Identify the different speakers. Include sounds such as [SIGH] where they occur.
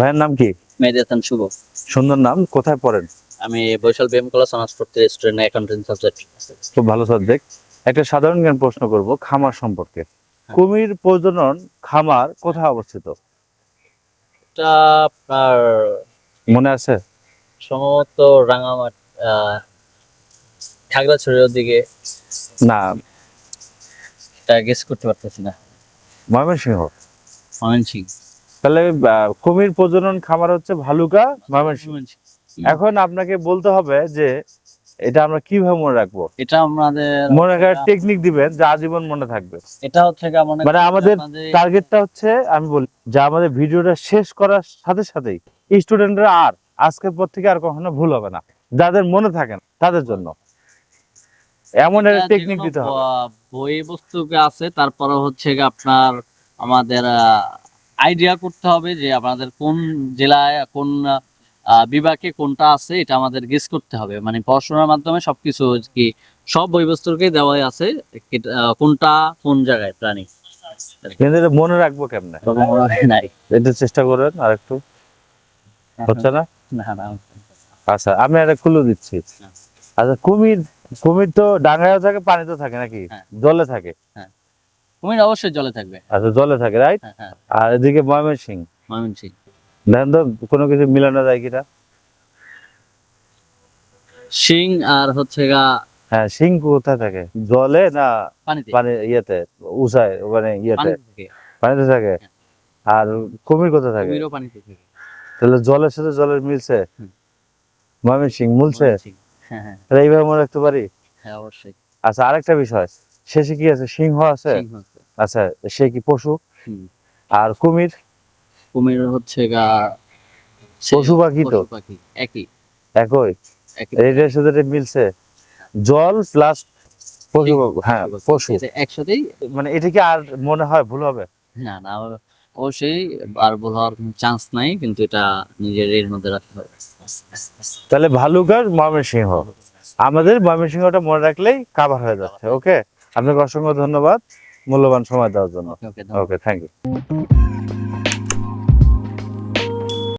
Speaker 1: ভাইয়ের নাম কি?
Speaker 2: মেহেদি শুভ।
Speaker 1: সুন্দর নাম কোথায় পড়েন?
Speaker 2: আমি বৈশাল বিএম কলেজ অনার্স পড়তে স্টুডেন্ট অ্যাকাউন্টেন্সি সাবজেক্ট
Speaker 1: খুব ভালো সাবজেক্ট একটা সাধারণ জ্ঞান প্রশ্ন করব খামার সম্পর্কে। কুমির প্রজনন খামার কোথায় অবস্থিত?
Speaker 2: এটা আপনার
Speaker 1: মনে আছে?
Speaker 2: সম্ভবত রাঙামাট খাগড়াছড়ির দিকে
Speaker 1: না।
Speaker 2: এটা গেস করতে পারতেছি না।
Speaker 1: ময়মনসিংহ।
Speaker 2: ময়মনসিং
Speaker 1: তাহলে কুমির প্রজনন খামার হচ্ছে ভালুকা ময়মনসিংহ। এখন আপনাকে বলতে হবে যে এটা আমরা কীভাবে মনে রাখব?
Speaker 2: এটা আমাদের
Speaker 1: মনে রাখার টেকনিক দিবেন যা আজীবন মনে থাকবে।
Speaker 2: এটা হচ্ছে মানে
Speaker 1: আমাদের টার্গেটটা হচ্ছে আমি বলি যে আমাদের ভিডিওটা শেষ করার সাথে সাথেই স্টুডেন্টরা আর আজকের পর থেকে আর কখনো ভুল হবে না। যাদের মনে থাকে না তাদের জন্য। এমন একটা টেকনিক দিতে হবে।
Speaker 2: বই বস্তু আছে তারপরে হচ্ছে আপনার আমাদের আইডিয়া করতে হবে যে আমাদের কোন জেলায় কোন বিভাগে কোনটা আছে এটা আমাদের গেস করতে হবে। মানে পড়াশোনার মাধ্যমে সবকিছু কি সব বই বস্তুকেই দেওয়াই আছে কোনটা কোন জায়গায় প্রাণী।
Speaker 1: কিন্তু এটা মনে রাখব কেমনে?
Speaker 2: নাই [LAUGHS]
Speaker 1: এটা চেষ্টা করেন আর একটু হচ্ছে না?
Speaker 2: না না
Speaker 1: আচ্ছা আমি একটা খুলে দিচ্ছি। আচ্ছা কুমির কুমির তো ডাঙ্গায়ও থাকে পানিতেও থাকে নাকি?
Speaker 2: হ্যাঁ।
Speaker 1: জলে থাকে।
Speaker 2: কুমির অবশ্যই জলে থাকবে।
Speaker 1: আচ্ছা জলে থাকে রাইট
Speaker 2: হ্যাঁ হ্যাঁ।
Speaker 1: আর এদিকে ময়মনসিং।
Speaker 2: ময়মনসিং।
Speaker 1: দেখেন তো কোনো কিছু মিলানো যায় কিনা?
Speaker 2: সিং আর হচ্ছে গা
Speaker 1: হ্যাঁ সিং কোথায় থাকে? জলে না
Speaker 2: পানিতে?
Speaker 1: পানি ইয়েতে উষায় মানে ইয়েতে?
Speaker 2: পানিতে থাকে।
Speaker 1: আর কুমির কোথায় থাকে?
Speaker 2: কুমিরও পানিতে থাকে।
Speaker 1: তাহলে জলের সাথে জলের মিলছে?
Speaker 2: হুম।
Speaker 1: ময়মনসিং মিলছে।
Speaker 2: হ্যাঁ হ্যাঁ।
Speaker 1: তাহলে এইভাবে মনে রাখতে পারি?
Speaker 2: হ্যাঁ অবশ্যই।
Speaker 1: আচ্ছা আরেকটা বিষয়। শেষে কি আছে? সিংহ আছে?
Speaker 2: সিং হচ্ছে।
Speaker 1: আচ্ছা সে কি পশু? আর কুমির?
Speaker 2: কুমির হচ্ছে গা
Speaker 1: পশু পাখি তো?
Speaker 2: একই।
Speaker 1: একই? এটার সাথে মিলছে? জল প্লাস পশু হ্যাঁ পশু
Speaker 2: একসাথেই
Speaker 1: মানে এটা কি আর মনে হয় ভুল হবে?
Speaker 2: না না অবশ্যই আর ভুল হওয়ার চান্স নাই কিন্তু এটা নিজের এর মধ্যে রাখতে হবে।
Speaker 1: তাহলে ভালুকার ময়মনসিংহ। আমাদের ময়মনসিংহটা মনে রাখলেই কাভার হয়ে যাচ্ছে ওকে আপনাকে অসংখ্য ধন্যবাদ। মূল্যবান সময় দেওয়ার জন্য। Okay thank you